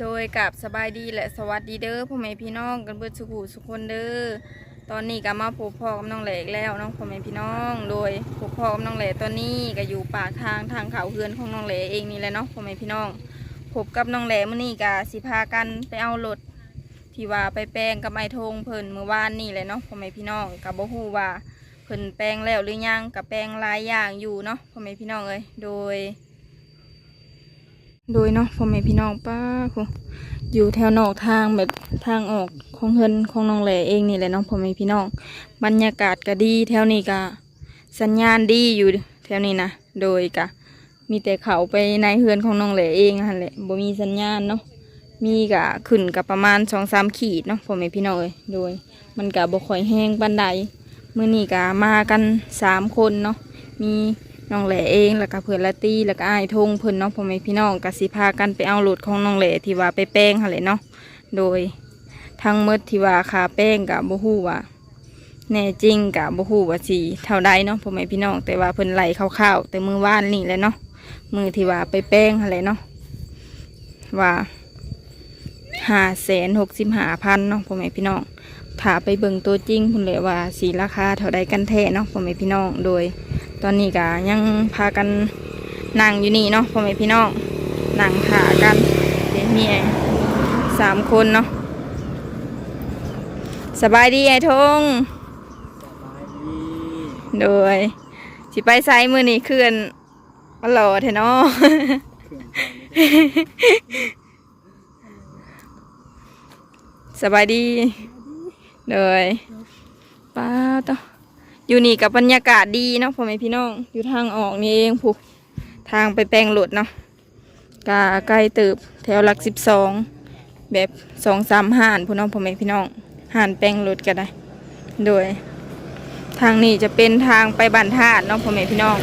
โดยกับสบายดีและสวัสดีเด้อพ่อแม่พี่น้องกันเบิดสุขุสุกคนเด้อตอนนี้ก็มาพบพ่อกับน้องแหลกแล้วน้องพ่อแม่พี่น้อง โดยพบพ่อกับน้องแหลกตอนนี้ก็อยู่ปากทางทางเขาเฮือนของน้องแหลเองนี่แหละเนาะพ่อแม่พี่น้องพบกับน้องแหลมื้อนี้ก็สิพากันไปเอารถที่ว่าไปแปลงกับไม้ธงเพิ่นเมื่อวานนี่แหละเนาะพ่อแม่พี่น้องก็บ่ฮู้ว่าเพิ่นแปลงแล้วหรือยังก็แปลงหลายอย่างอยู่เนาะพ่อแม่พี่น้องเอ้ยโดย โดยเนาะพ่อแม่พี่น้องป้าคงอยู่แถวนอกทางแบบทางออกของเฮือนของน้องแหล่เองนี่แหละเนาะพ่อแม่พี่น้อง บรรยากาศก็ดีแถวนี้ก็สัญญาณดีอยู่แถวนี้นะโดยก็มีแต่เขาไปในเฮือนของน้องแหล่เองนั่นแหละบ่มีสัญญาณเนาะมีก็ขึ้นกับประมาณสองสามขีดเนาะพ่อแม่พี่น้องเอ้ยโดย มันก็บ่ค่อยแห้งปานใดมื้อนี้ก็มากันสามคนเนาะมี น้องแหล่เองแล้วก็เพื่อนละตี้แล้วก็ไอ้ทงเพิ่อนเนาะพ่อแม่พี่น้องกสิพากันไปเอารถของน้องแหล่ที่ว่าไปแป้งหั่นแหละเนาะโดยทั้งหมดที่ว่าคาแป้งกับบ่ฮู้ว่าแน่จริงกับบ่ฮู้ว่าสิเท่าใดเนาะพ่อแม่พี่น้องแต่ว่าเพิ่อนไหล่คร่าวๆแต่มือว่านนี่แหละเนาะมือที่ว่าไปแป้งหั่นแหละเนาะว่าห้าแสนหกสิบห้าพันเนาะพ่อแม่พี่น้องถ้าไปเบิ่งตัวจริงพุ่นเลยว่าสีราคาเท่าใดกันแท้เนาะพ่อแม่พี่น้องโดย ตอนนี้ก็ยังพากันนั่งอยู่นี่เนาะพ่อแม่พี่น้องนั่งขากันเด็กเมียสามคนเนาะสบายดีไอ้ทงสบายดีโดยสิไปไซมือนี่เคลื่อนมาหล่อเถอะเนาะเครื่องเก่านี่สบายดีโดยป้าต่อ อยู่นี่กับบรรยากาศดีเนาะพ่อแม่พี่น้อง อยู่ทางออกนี่เองผูกทางไปแปลงรถเนาะกาใกล้เติบแถวหลักสิบสองแบบสองสามห่านพูน้องพ่อแม่พี่น้องห่านแปลงรถก็ได้ โดย ทางนี้จะเป็นทางไปบ้านธาตุเนาะพ่อแม่พี่น้อง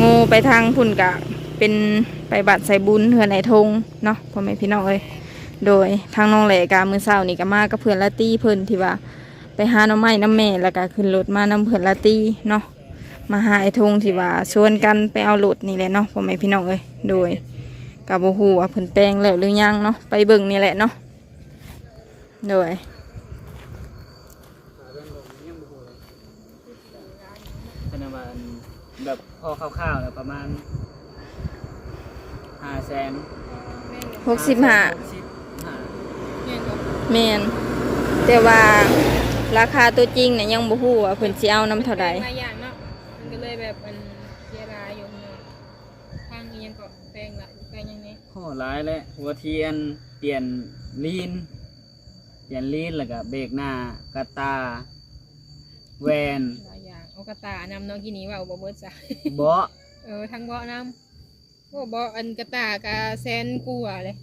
งูไปทางพุ่นกะเป็นไปบัตรใส่บุญเฮือนไหนทงเนาะพ่อแม่พี่น้องเอ้ยโดยทางน้องแหลกามือเศร้านี่ก็มากับเพื่อนละตี้เพื่อนที่ว่า ไปหาน้ำไม้น้ำแม่แล้วก็ขึ้นรถมาน้ำเพื่อนละตี้เนาะมาหาไอ้ทงที่ว่าชวนกันไปเอารถนี่แหละเนาะพ่อแม่พี่น้องเอ้ยโดยกับบูฮูว่าเพิ่นแปลงแล้วหรือยังเนาะไปเบิ่งนี่แหละเนาะโดยธนบัตรแบบพอคร่าวๆแล้วประมาณห้าแสนหกสิบห้าหกสิบห้าแมนแต่ว่า ราคาตัวจริงเนี่ยยังบูฮูว่าเพิ่นสิเอาน้ำเท่าใดหลายอย่างเนาะมันก็เลยแบบมันเสียรายอยู่เนาะทางอีหยังก็แปลงละแปลงยังไงข้อร้ายและหัวเทียนเปลี่ยนลีนเปลี่ยนลีนแล้วก็เบรกหน้ากระตาแวนหลายอย่างเอากระตานำเนาะกินนี้ว่าเอาบ่เบิดจ้ะเบาะเออทั้งเบาะนำโอ้เบาะอันกระตากะแสนกว่าเลย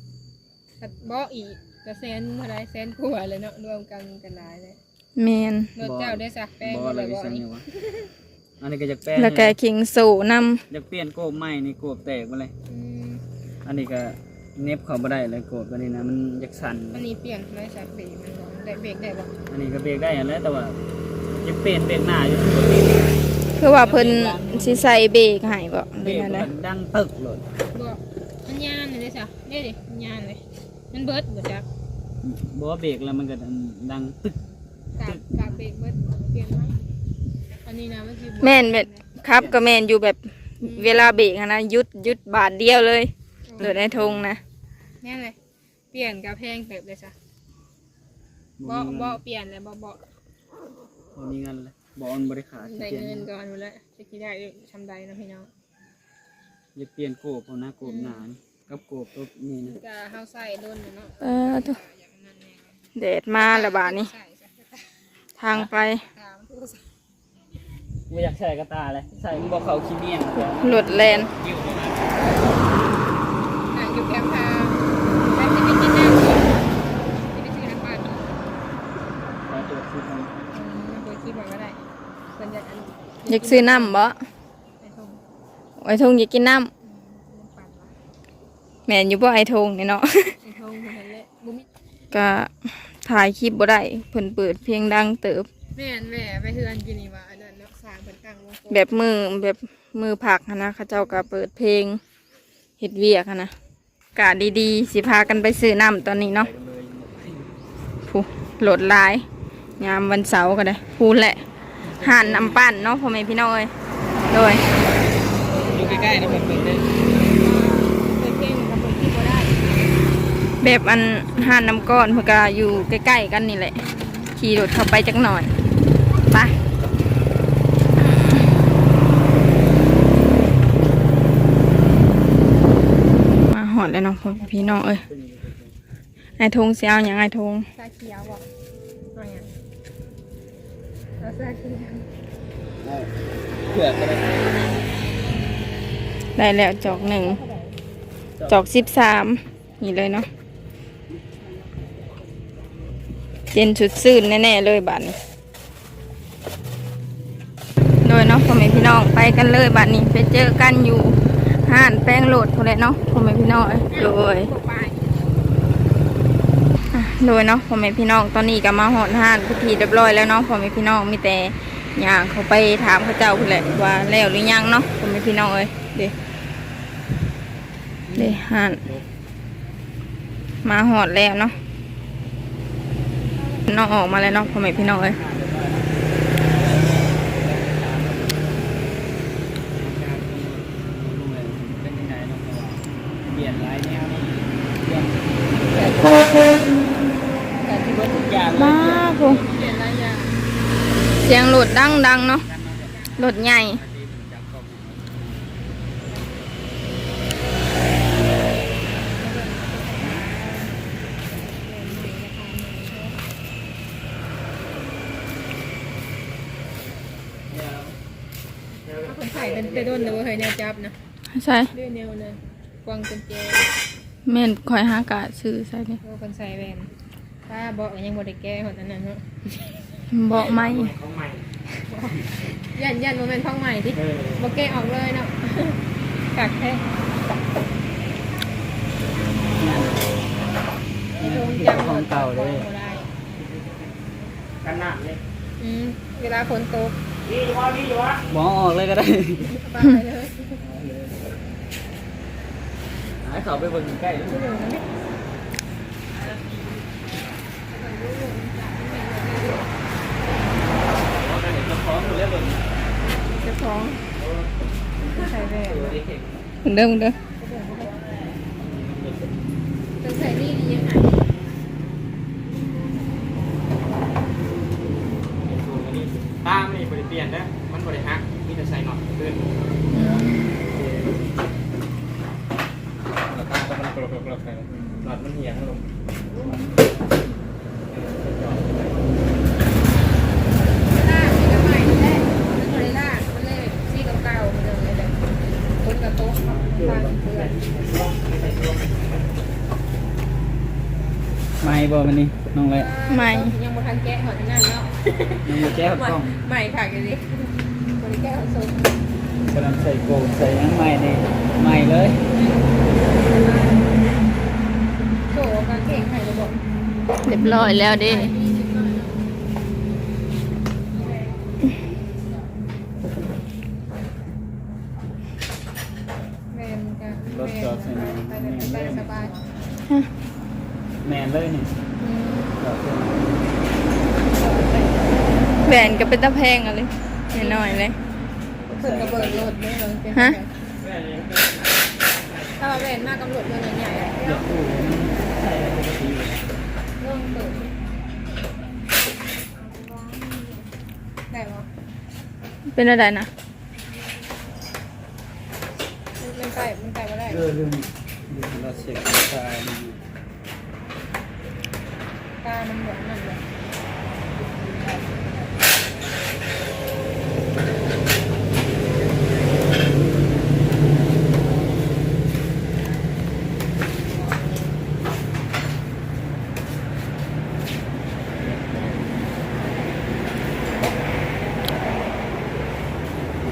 กระเบาะอีกกระแสนเท่าไรแสนกว่าเลยเนาะรวมกันกันหลายเลย แมนรถเจ้าได้สักแป้งเบาะอะไรเลยวิเบาะสัยนี่เนี่ยวะอันนี้ก็จะแป้งแล้วก็คิงสู่นำอยากเปลี่ยนโกบใหม่นี่โกบแตกไปเลยอืมอันนี้ก็เน็บเขาบ่ได้เลยโกบตัวนี้นะมันอยากสั่นอันนี้เปลี่ยนได้สักเบรกมันบ่ได้เบรกได้บ่อันนี้ก็เบรกได้อย่างแล้วแต่ว่าอยากเปลี่ยนเบรกหน้าอยู่คือว่าเพิ่นสิใส่เบรกให้บ่หเบรืรอกนั่นมันะนดังตึกเลยบ่มันยานเลยเด้จ้ะเด้ดิมันยานเลยมันเบิดบ่จักบอกว่าเบรกแล้วมันก็ดังตึก กากกากเบรกเบิดเปลี่ยนไหมอันนี้นะมันคือแม่นแบบครับก็แม่นอยู่แบบเวลาเบรกอะนะหยุดหยุดบาทเดียวเลยเหลือในธงนะแน่เลยเปลี่ยนกับแพงเติบเลยจ้ะเบาะเบาะเปลี่ยนเลยเบาะเบาะบ่มีเงินเลยบอกมันบริขาดได้เปลี่ยนเงินก่อนอยู่แล้วจะกี่ได้ทำได้นะพี่น้องอยากเปลี่ยนโกบเอานะโกบหนานี่กับโกบตัวนี้นะจะเฮาใส่โดนอยู่เนาะเออทุอย่างนั้นแน่แดดมาแล้วบาดนี้ใส่จ้ะ ทางไปตามทุกสิ่งไม่อยากใส่กระตาเลยใส่บอกเขาขี้เมียนเดี๋ยวหลดแลนยิ้วมาอะอยู่แคมป์ทางแล้วจะไปกินน้ำก่อนจะไปซื้อน้ำปั่นใส่ตัวคือมันอืมโดยที่บอกก็ได้ส่วนใหญ่อันอยากซื้อน้ำบ่ไอ้ทงไอ้ทงอยากกินน้น้ำปั่นวะำแม่นอยู่บ่ไอ้ทงนี่เนาะไอ้ทงคนนั้นแหละบุมิก็ ถ่ายคลิปบ่ได้เพิ่นเปิดเพลงดังเติบ แม่นแม่ไปเฮือนกินนี่ว่าอันนั้นเนาะสร้างเป็นตั้งวงกลมแบบมือแบบมือผักหั้นนะเขาเจ้าก็เปิดเพลงเฮ็ดเวียกหั้นนะกาศดีๆ สิพากันไปซื้อน้ำตอนนี้เนาะผู้โหลดหลาย ยามวันเสาร์ก็ได้พูดแหละห่านน้ำปั่นเนาะพ่อแม่พี่น้องเอ้ยโดย อยู่ใกล้ๆนะเพิ่นๆเด้อ เคยเก่งกับคนที่บ่ได้ แบบอันห่านน้ำก้อนเพื่อก็อยู่ใกล้ๆกันนี่แหละ ขี่รถเข้าไปจักหน่อยไปมาหอดแล้วเนาะพ่อแม่พี่น้องเอ้ยไอ้ทงเสียเอาอย่างไอ้ทงชาเขียวบ่เอาหยังเอาชาเขียวเผื่อก็ได้ได้แล้วจอกหนึ่งจอกสิบสามนี่เลยเนาะ เจนชุดซื่นแน่ๆเลยบัดนี้โดยเนาะพ่อแม่พี่น้องไปกันเลยบัดนี้ไปเจอกันอยู่ห้านแป้งโหลดคนแหละเนาะพ่อแม่พี่น้องเอ้ยโดยพวกปลายอะโดยเนาะพ่อแม่พี่น้องตอนนี้ก็มาหอดห้านพิธีเรียบร้อยแล้วเนาะพ่อแม่พี่น้องมีแต่ย่างเขาไปถามเขาเจ้าพุ่นแหละว่าแล้วหรือยังเนาะพ่อแม่พี่น้องเอ้ยเด้เด้ห้านมาหอดแล้วเนาะ น้องออกมาแล้วเนาะพ่อแม่พี่น้องเอ้ยเป็นยังไงเนาะเปลี่ยนหลายแนวเนาะเปลี่ยนแต่ที่ว่าทุกอย่างเลยมาเปลี่ยนพูเปลี่ยนหลายอย่างเสียงหลุดดังดังๆเนาะหลุดใหญ่าคนใส่เป็นไปโดนเลยว่าเคยแนวจับนะใช่เรื่องแนวนะกวางกุญแจเม่นคอยหากาซื้อใส่เลยว่าคนใส่แหวนถ้าบอกยังบ่ได้แก้หมดอันนั้นเนาะบอกไหมของใหม่ยันยันโมเมนต์ท้องใหม่ดิเออบ่แก้ออกเลยเนาะกักแท้ไอ้โดนจับหมดบ่ได้กันหนักเลยอืมเวลาฝนตก มองออกเลยก็ได้สบายเลยหายเขาไปเบิ่งใกล้ๆดูช่วยเหลือกันไหมเจ้าของอยู่แล้วเบิ่งเจ้าของใส่แหวนดูดิเห็นเหมือนเดิมเหมือนเดิม ต้องใส่นี่ดียังไง ตามนี่บริเปลี่ยนนะมันบริฮักมีแต่ใส่หน่อยขึ้นราคาก็มันกรอบกรอบกันหลอดมันเหี่ยงลง ล่าสีกับใหม่นี่แหละมันก็เลยล่ามันเลยสีกับเก่ามันเลยแบบคนกับโต๊ะฟังเพื่อน ไม่ บ่มันนี่น้องเลยยังบ่ทันแกะหอดนั่นเนาะน้องมาแก้กล้องใหม่ค่ะกันดิบริแก้วสดกำลังใส่โกงใส่ยังใหม่นี่ใหม่เลยโถกางเกงไข่ระบบเรียบร้อยแล้วเด้แมนกันแมนไปไปสบายแมนเลยนี่จอดเส้น แหวนก็เป็นตะแพงอะไรน้อยๆเลยเพิ่นกระเบิดรถเนี่ยเราเป็นฮะ ถ้าแมนมากกำรวจเมืองใหญ่เดี๋ยวปู่ใส่อะไรปกติอยู่เริ่มเปิดได้หรอเป็นอะไรนะมันไก่มันไก่มาได้ เออลืมลืมเราเช็คตายนี่ตา มันเหมือนนั่นเลย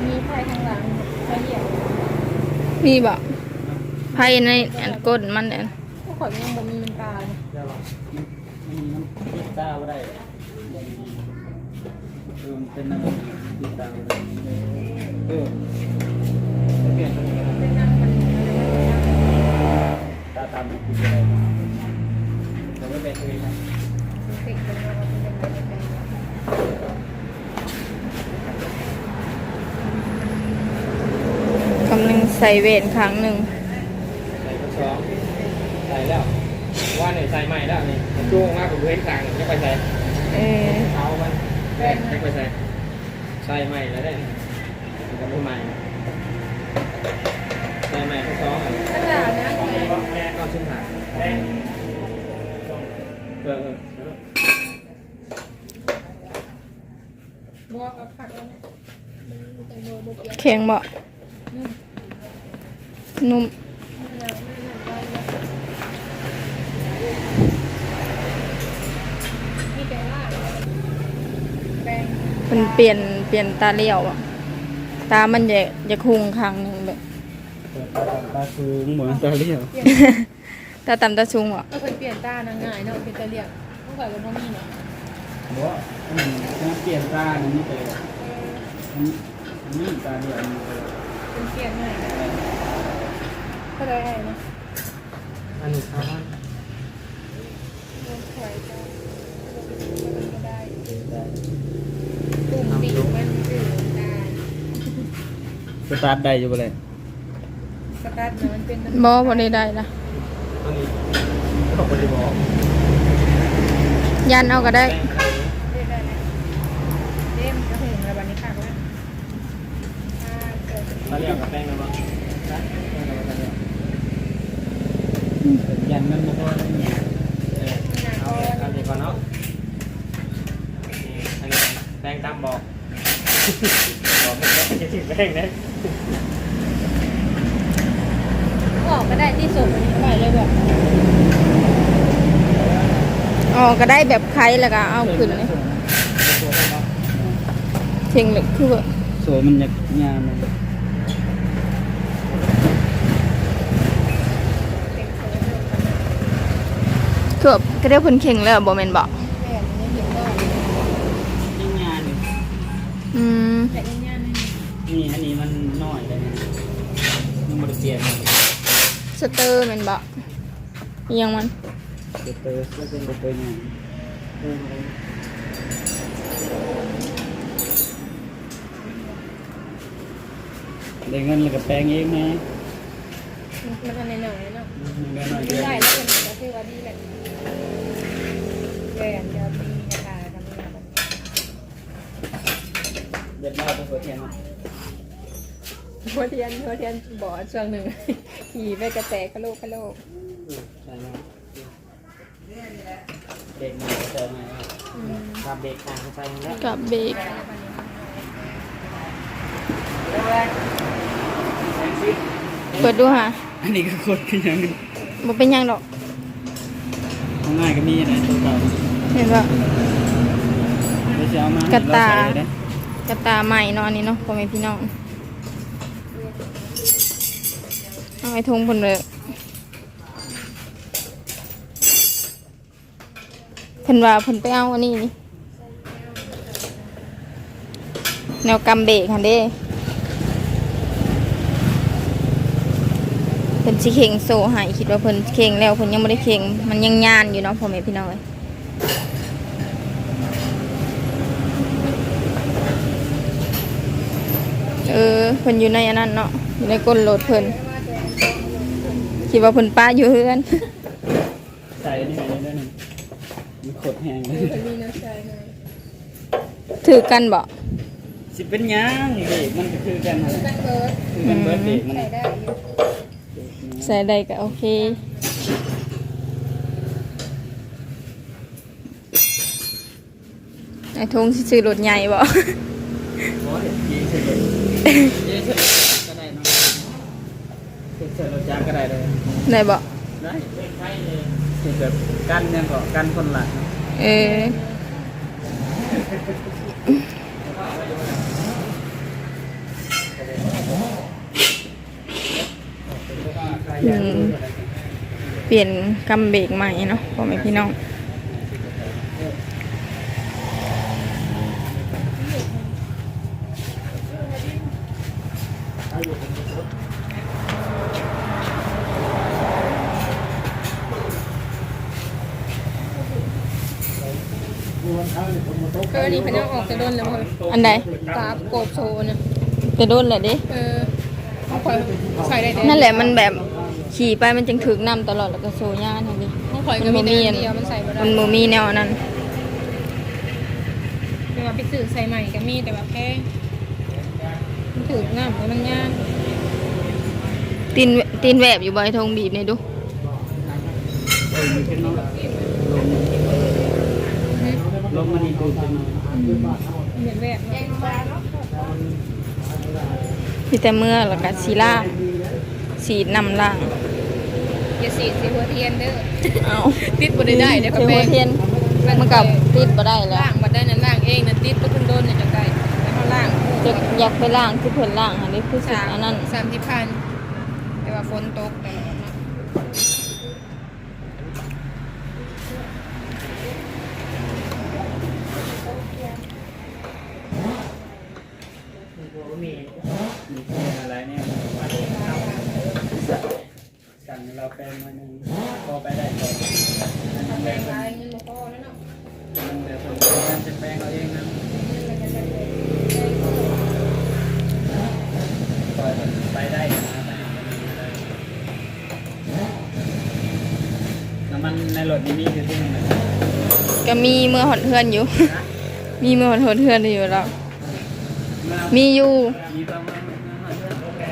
มีไฟทางหลังไฟเหยียบมีบอกไพ่ในอันก้นมันเนี่ยผู้ข่อยยังบ่มีมันตาเลย เดี๋ยวมันมีน้ำติดตาบ่ได้ เออมันเป็นน้ำติดตาบ่ได้เออเปลี่ยนตรงนี้เป็นนั่งมันตาตาามคืออะไรเราไม่เป็นเลยนะติดกันมาเป็นยังไงเป็นยังไงกำลังใส่เวทครั้งหนึ่งใส่กระชองใส่แล้ว ว่าเนี่ยใส่ใหม่แล้วนี่มันช่วงมากกว่าเว้นกลางจะไปใส่เออเอามันแรกจะไปใส่ ใส่ใหม่แล้วได้มันก็ไม่ใหม่ใส่ใหม่กระชองอะขนาดนะแรกก็ชิ้นผ่านเออเออบัวกับผักแล้วแต่บัวบุกเยอะแข็งบ่นุ่มนี่แปลว่าแปลงมันเปลี่ยน เปลี่ยนตาเลี้ยวอะตามันจะจะคุงครั้งหนึ่งแบบ ตาคือเหมือนตาเลี้ยวเปลี่ยนตาต่ำตาสูงอะก็เคยเปลี่ยนตานางง่ายเนาะเป็นตะเลียงต้องก่อนเป็นพ่อมีเนาะบอกว่ามันเปลี่ยนตาอันนี้ไปอันนี้ตาเลี้ยวอันนี้ไปเป็นเปลี่ยนง่ายก็ได้นะอันนี้ครับลงถอยก็ก็ได้ตุ่มบีบมันจืดได้ สตาร์ทได้อยู่บ่เลยสตาร์ทเนาะมันเป็นบ่บ่ได้ได้ละอันนี้ก็ไม่ได้บอกยันเอาก็ได้ได้ได้นะเด้มกระหึ่งระบาดนี้ขาดแล้วอ่าเกิดตาเรียกกับแป้งนะบ้างยันมันบ่พอได้เนี่ยเอาเอาเดี๋ยวก่อนเนาะอันนี้แป้งตามบอก ถึงแป้งนะออกก็ได้ที่สุดปล่อยเลยบอกอ๋อก็ได้แบบไข่แล้วก็เอาขึ้นเลยเชิงหลึกคือแบบสวยมันอยากงามเลยเกือบก็ได้เพิ่นเข่งแล้วบ่แม่นบ่แม่ นี่นี่อันนี้มันน้อยเลยนะมันบ่ได้เปลี่ยนสเตอร์แม่นบ่อิหยังมัน เดี๋ยวเตอร์ก็เป็นบ่เป็นหยังได้เงินแล้วก็แปลงเองแม่มันอันหน่อยๆเนาะเงินน้อยไม่เดียวได้แล้วเป็นก็คือว่าดีแหละแกนจะมีกระดาษกับมีอะไรเด็ดมากตัวเทียน หัวเทียนหัวเทียนบอดช่วงหนึ่ง ขี่ไปกระแตกกระโลกกระโลกใช่ไหมเบรกมาเจอไงอืมครับเบรกทางไปแล้วกับเบรกเปิดดูค่ะ อันนี้ก็คนขึ้นยังบ่เป็นหยังดอกง่ายก็มีนะตัวเก่าเห็นบ่เดี๋ยวจะเอามากระตาเรใส่ได้กระตาใหม่เนาะอันนี้เนาะพ่อแม่พี่น้อง เอาไอ้ทงเพิ่นเลยเพิ่นว่าเพิ่นไปเอาอันนี้นี่แนวกำเบกหั่นเด้เพิ่นสิเข่งโซ่ให้คิดว่าเพิ่นเข่งแล้วเพิ่นยังบ่ได้เข่งมันยังยานอยู่เนาะพ่อแม่พี่น้องเอ้ย เออเพิ่นอยู่ในอันนั้นเนาะอยู่ในก้นรถเพิ่นคิดว่าเพิ่นป้าอยู่เฮือนใส่นี่ใส่ได้หนึ่งมันขดแห้งเลยถือกันบ่สิเป็นหยังเบรกมันก็คือกันนะกันเบิร์ดคือมันเบิร์ดเบรกมันใส่ได้ก็โอเค ไอ้ทงสิซื้อรถใหญ่บ่ โอ้ยยีเส ร็จเลยยีเสร็จก็ได้เนาะเสร็จรถจักรก็ได้เลยได้บ่ได้เสร็จแบบกันยังก็กันคนหลังเอออืมเปลี่ยนกำเบรกใหม่เนาะพ่อแม่พี่น้อง นี่เขาจะออกจะโดนแล้วเว้ย อันใดกราบโกบโซน่ะจะโดนแหละเด้เออเขาคอยใส่ได้แต่นั่นแหละมันแบบขี่ไปมันจึงถึกน้ำตลอดแล้วก็โซย่าทันทีเขาคอยก็มีแต่อันเดียวมันใส่บ่ได้มันโมมีแนวนั้นแต่ว่าไปซื้อใส่ใหม่ก็มีแต่ว่าแพงมันถือง่ามแล้วมันง่ามตีนตีนแหวบอยู่บอยทงบีบในดูเออมันเป็นเนาะลมลมมันนี่คือเป็นเห มือนแบบเนาะมีแต่เมื่อแล้วก็สีล่างสีนำล่างอย่าสีดสีหัวเทียนเด้อเอาติดบ่ได้ได้เดี๋ยวก็เทแพหัวงเทียนมันกับติดบ่ได้แล้วล่างมาได้นั่นล่างเองนะติดก็เพิ่งโดนเนี่ยจังไดแล้วเขาล่างจะอยากไปล่างคือเพิ่นล่างอันนี้คือสุดสามอันนั้นสามที่พันแต่ว่าฝนตกตลอดเนาะ มีอะไรเนี่ยสั่งเราแปลงมาหนึ่งพอไปได้ก่อนมัน แพ แบบ งหลายเงินบ่พอแล้วเนาะ มันแบบมันจะแปลงเอาเองนะปล่อยมันไปได้นะน้ำมันในรถนี่มีคือที่ไหนก็มีเมื่อหดเทือนอยู่ มีเมื่อหดเทือนอยู่แล้ว มีอยู่มีความ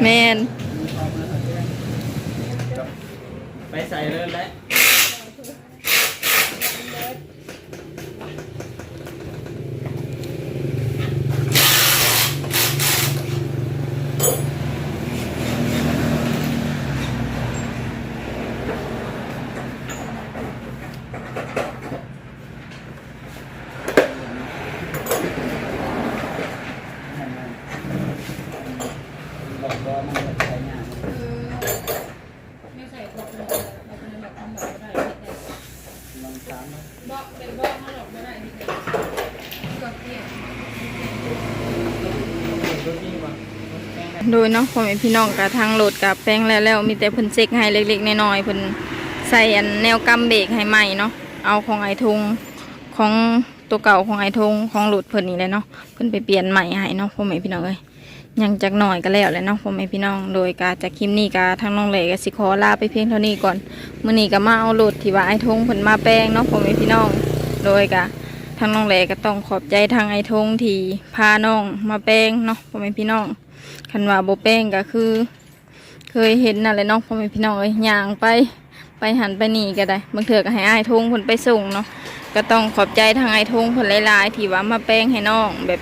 แมนไปใส่เลยแหละ บอกว่ามันจะใช้งาน ไม่ใส่กรอบเลยแบบนั้นแบบทำแบบบ่ได้เฮ็ดได้ ลองซ้ำ บ่เป็นบ่มาหลอกบ่ได้เฮ็ดได้กรอบเตี้ย รถนี่วะ โดยเนาะพ่อแม่พี่น้องกับทางโหลดกับแป้งแล้วแล้วมีแต่เพิ่นเช็คให้เล็กๆน้อยๆเพิ่นใส่อันแนวกำเบรกให้ใหม่เนาะเอาของไอทงของตัวเก่าของไอทงของโหลดเพิ่นนี่แหละเนาะเพิ่นไปเปลี่ยนใหม่ให้เนาะพ่อแม่พี่น้องเอ้ยยังจักหน่อยก็แล้วแหละเนาะพ่อแม่พี่น้องโดยการจากคลิปนี้ก็ทางน้องเหล่ก็สิขอลาไปเพียงเท่านี้ก่อนมื้อนี้ก็มาเอาโหลดที่ว่าไอทงเพิ่นมาแป้งเนาะพ่อแม่พี่น้อง โดยก็ทางน้องเหล่ก็ต้องขอบใจทางไอทงที่พาน้องมาแป้งเนาะพ่อแม่พี่น้อง คันว่าโบแป้งก็คือ เคยเห็นนั่นแหละเนาะพ่อแม่พี่น้องเอ้ยย่างไปไปหันไปหนีก็ได้บางเถื่อก็ให้อ้ายทงเพิ่นไปส่งเนาะก็ต้องขอบใจทางไอ้ทงเพิ่นหลายๆที่ว่ามาแป้งให้น้องแบบ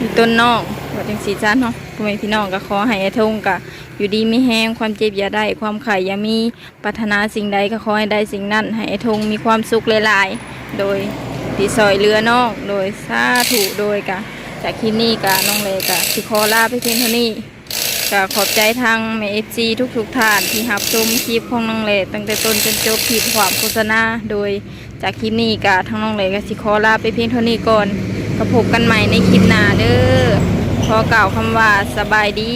มีต้นน้องว่าจังสีจ้าเนาะพ่อแม่พี่น้องก็ขอให้อ้ายทงก็อยู่ดีไมีแห้งความเจ็บอย่าได้ ความไข่อย่ามีปรารถนาสิ่งใดก็ขอให้ได้สิ่งนั้น ให้อ้ายทงมีความสุขหลายๆ โดยที่ซอยเรือน้องโดยสาธุโดยกะ จากคลิปนี้กะน้องเลยกะสิขอลาไปเพียงเท่านี้กะขอบใจทางเมเอฟซีทุกๆท่านที่รับชมคลิปของน้องเลยตั้งแต่ต้นจนจบผิดความโฆษณาโดยจากคลิปนี้กะทางน้องเลยกะสิขอลาไปเพียงเท่านี้ก่อนกระพบกันใหม่ในคลิปหน้าเด้อขอกล่าวคำว่าสบายดี